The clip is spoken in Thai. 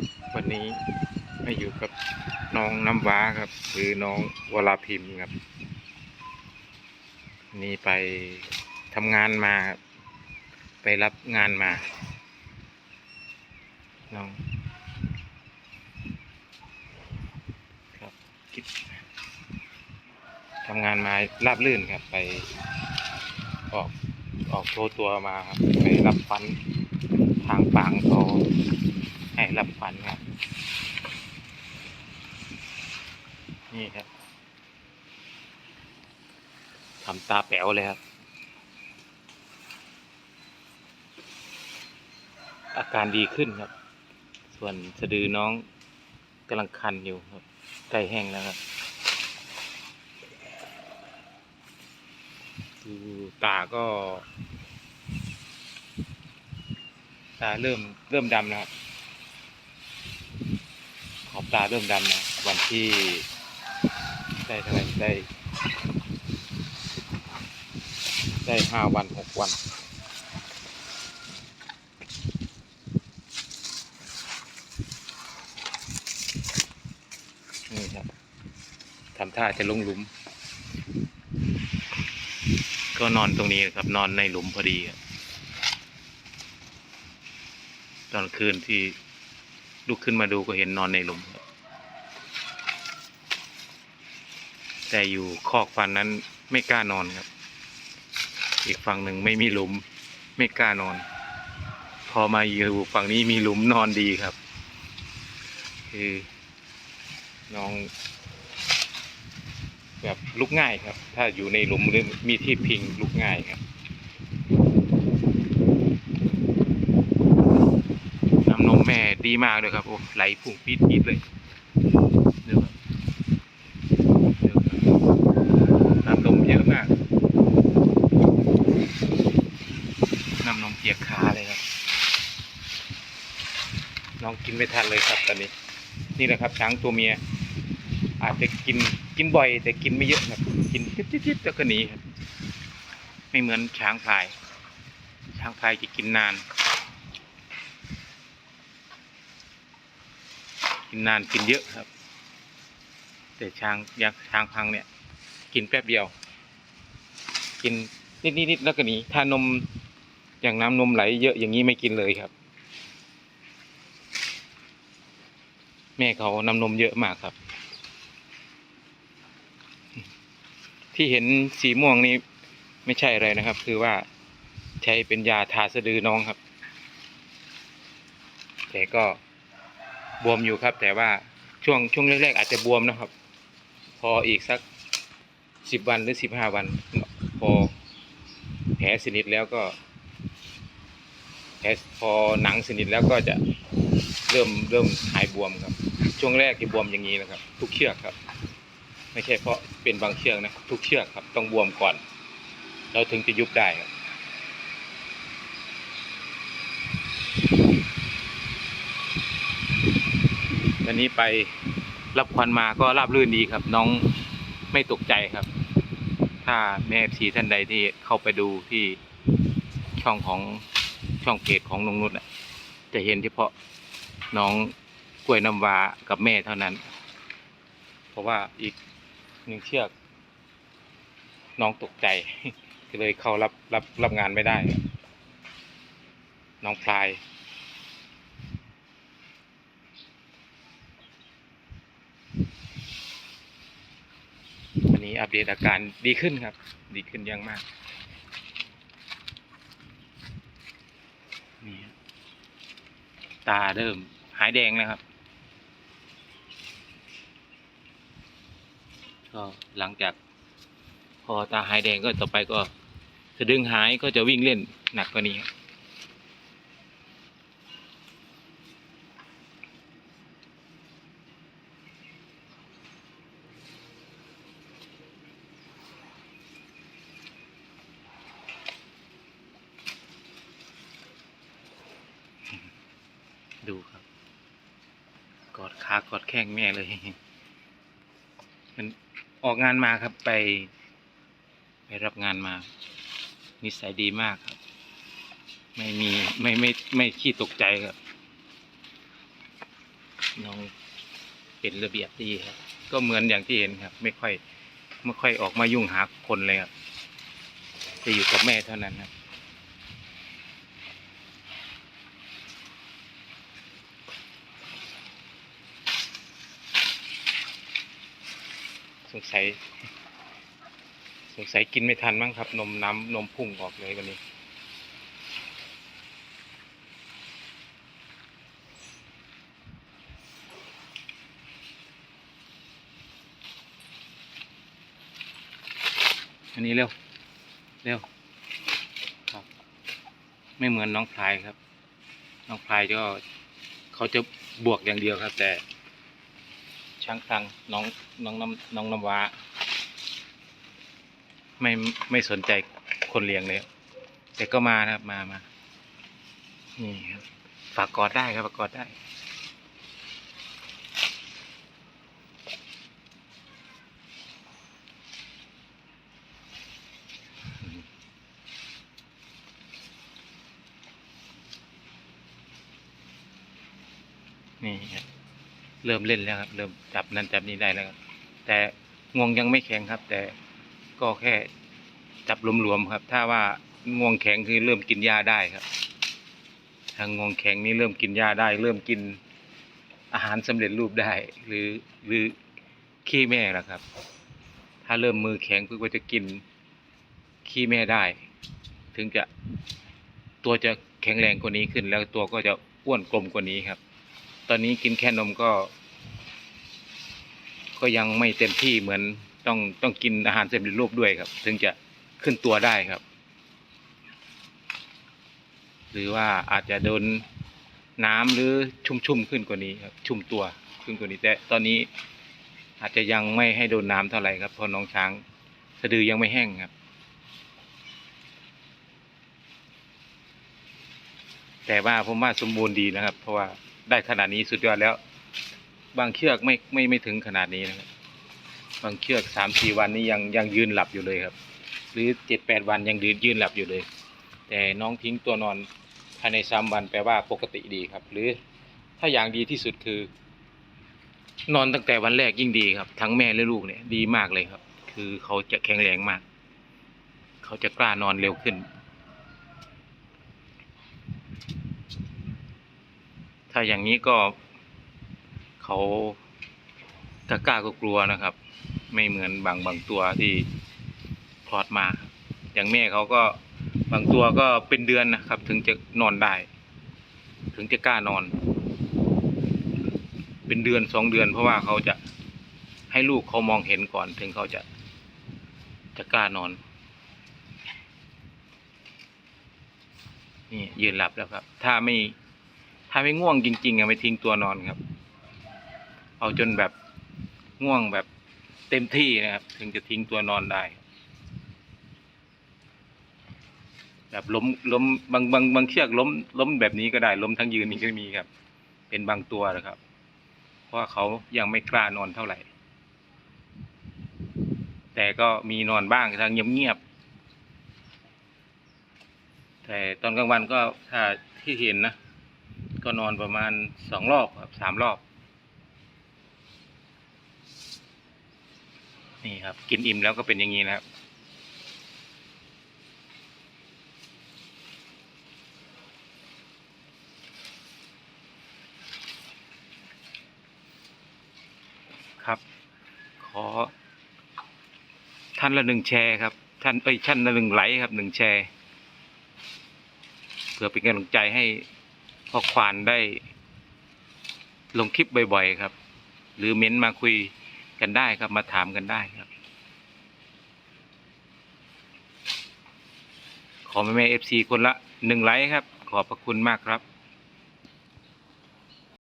ับวันนี้มาอยู่กับน้องน้ำว้าครับ หรือน้องวราพิมพ์ครับ นี่ไปทำงานมา ไปรับงานมา น้องครับคิดทำงานมาราบลื่นครับ ไปออกออกโชว์ตัวมาครับไปรับฟันทางปางเขา ให้รับฟันครับ นี่ครับทำตาแป๋วเลยครับ อาการดีขึ้นครับ ส่วนสะดือน้องกำลังคันอยู่ครับใกล้แห้งแล้วครับดูตาก็ตาเริ่มเริ่มดำนะครับ อบตาเริ่มดำนะวันที่ได้เท่าไหร่ได้ ได้ห้าวันหกวันนี่ครับทำท่าจะลงหลุม ก็นอนตรงนี้ครับนอนในหลุมพอดีครับตอนคืนที่ ลุกขึ้นมาดูก็เห็นนอนในหลุมครับแต่อยู่คอกฟันนั้นไม่กล้านอนครับ อีกฝั่งหนึ่งไม่มีหลุม ไม่กล้านอน พอมาอยู่ฝั่งนี้มีหลุมนอนดีครับ คือน้องแบบลุกง่ายครับ ถ้าอยู่ในหลุมหรือมีที่พิงลุกง่ายครับ น้ำนมแม่ ดีมากเลยครับโอ้ไหลพุ่งปี๊ดปี๊ดเลยเดี๋ยวครับเดี๋ยวครับน้ำนมเยอะมากน้ำนมเปียกขาเลยครับ น้องกินไม่ทันเลยครับตอนนี้ นี่แหละครับช้างตัวเมีย อาจจะกินกินบ่อย แต่กินไม่เยอะครับกินจิ๊บๆแล้วก็หนีครับไม่เหมือนช้างพาย ช้างพายจะกินนาน กินนานกินเยอะครับ แต่ช้างยังช้างพังเนี่ย กินแป๊บเดียว กินนิดๆๆแล้วก็หนีถ้านมอย่างน้ำนมไหลเยอะอย่างนี้ไม่กินเลยครับ แม่เขาน้ำนมเยอะมากครับ ที่เห็นสีม่วงนี้ไม่ใช่อะไรนะครับ คือว่าใช้เป็นยาทาสะดือน้องครับ แต่ก็ บวมอยู่ครับ แต่ว่าช่วงช่วงแรกๆอาจจะบวมนะครับ พออีกสักสิบวันหรือสิบห้าวัน พอแผลสนิทแล้วก็แผลพอหนังสนิทแล้วก็จะเริ่มเริ่มหายบวมครับ ช่วงแรกที่บวมอย่างนี้นะครับ ทุกเชือกครับ ไม่ใช่เพราะเป็นบางเชือกนะทุกเชือกครับ ต้องบวมก่อน เราถึงจะยุบได้ครับ วันนี้ไปรับควันมาก็ราบรื่นดีครับ น้องไม่ตกใจครับ ถ้าแม่พีท่านใดที่เข้าไปดูที่ช่องของช่องเพจของนงนุชนะจะเห็นเฉพาะน้องกล้วยน้ำว้ากับแม่เท่านั้น เพราะว่าอีกหนึ่งเชือก น้องตกใจก็เลยเข้ารับรับรับงานไม่ได้ น้องพลาย วันนี้อัปเดตอาการดีขึ้นครับ ดีขึ้นเยอะมากนี่ตาเริ่มหายแดงแล้วครับ ก็หลังจากพอตาหายแดงก็ต่อไปก็สะดึงหายก็จะวิ่งเล่นหนักกว่านี้ครับดูครับ ก อดขากอดแข้งแม่เลย มันออกงานมาครับไปไปรับงานมา นิสัยดีมากครับ ไม่มีไม่ไม่ไม่ขี้ตกใจครับ น้องเป็นระเบียบดีครับ ก็เหมือนอย่างที่เห็นครับ ไม่ค่อยไม่ค่อยออกมายุ่งหาคนเลยครับจะอยู่กับแม่เท่านั้นครับ สงสัยสงสัยกินไม่ทันมั้งครับ นมน้ำนมพุ่งออกเลยวันนี้ อันนี้เร็ว เร็วครับ ไม่เหมือนน้องพลายครับ น้องพลายก็เขาจะบวกอย่างเดียวครับ แต่ ช้างคลังน้องน้องน้ำน้องน้ำว้า ไม่ไม่สนใจคนเลี้ยงเลย แต่ก็มานะครับมามานี่ครับฝากกอดได้ครับฝากกอดได้นี่ครับ เริ่มเล่นแล้วครับ เริ่มจับนั่นจับนี่ได้แล้วครับแต่งวงยังไม่แข็งครับ แต่ก็แค่จับหลวมๆครับ ถ้าว่างวงแข็งคือเริ่มกินหญ้าได้ครับถ้างวงแข็งนี่เริ่มกินหญ้าได้ เริ่มกินอาหารสำเร็จรูปได้ หรือหรือขี้แม่ละครับ ถ้าเริ่มมือแข็งเพื่อจะกินขี้แม่ได้ ถึงจะตัวจะแข็งแรงกว่านี้ขึ้นแล้วตัวก็จะอ้วนกลมกว่านี้ครับ ตอนนี้กินแค่นมก็ ก็ยังไม่เต็มที่เหมือนต้องต้องกินอาหารเสร็จรูปด้วยครับ ถึงจะขึ้นตัวได้ครับ หรือว่าอาจจะโดนน้ำหรือชุ่มๆขึ้นกว่านี้ครับ ชุ่มตัวขึ้นกว่านี้แต่ตอนนี้อาจจะยังไม่ให้โดนน้ำเท่าไหร่ครับเพราะน้องช้างสะดือยังไม่แห้งครับ แต่ว่าผมว่าสมบูรณ์ดีนะครับ เพราะว่า ได้ขนาดนี้สุดยอดแล้ว บางเชือกไม่ไม่ไม่ถึงขนาดนี้นะครับ บางเชือกสามสี่วันนี้ยังยังยืนหลับอยู่เลยครับ หรือเจ็ดแปดวันยังยืนยืนหลับอยู่เลย แต่น้องทิ้งตัวนอนภายในสามวันแปลว่าปกติดีครับ หรือถ้าอย่างดีที่สุดคือ นอนตั้งแต่วันแรกยิ่งดีครับ ทั้งแม่และลูกเนี่ยดีมากเลยครับ คือเขาจะแข็งแรงมาก เขาจะกล้านอนเร็วขึ้น ถ้าอย่างนี้ก็เขากล้ากล้าก็กลัวนะครับ ไม่เหมือนบางบางตัวที่คลอดมา อย่างแม่เขาก็บางตัวก็เป็นเดือนนะครับ ถึงจะนอนได้ ถึงจะกล้านอน เป็นเดือนสองเดือน เพราะว่าเขาจะให้ลูกเขามองเห็นก่อนถึงเขาจะจะกล้านอน นี่ยืนหลับแล้วครับ ถ้าไม่ ถ้าไม่ง่วงจริงๆอะไม่ทิ้งตัวนอนครับ เอาจนแบบง่วงแบบเต็มที่นะครับ ถึงจะทิ้งตัวนอนได้ แบบล้มล้มบางบางบางเชือกล้มล้มแบบนี้ก็ได้ล้มทั้งยืนนี่ก็มีครับ เป็นบางตัวนะครับ เพราะเขายังไม่กล้านอนเท่าไหร่ แต่ก็มีนอนบ้างทางเงียบๆแต่ตอนกลางวันก็ถ้าที่เห็นนะ ก็นอนประมาณสองรอบครับสามรอบ นี่ครับ กินอิ่มแล้วก็เป็นอย่างนี้นะครับครับ ขอ ท่านละหนึ่งแชร์ครับ ท่านเอ้ยท่านละหนึ่งไลค์ครับหนึ่งแชร์เพื่อเป็นกำลังใจให้ พ่อควานได้ลงคลิปบ่อยๆครับ หรือเม้นต์มาคุยกันได้ครับ มาถามกันได้ครับ ขอแม่แม่เอฟซีคนละหนึ่งไลค์ครับ ขอบพระคุณมากครับ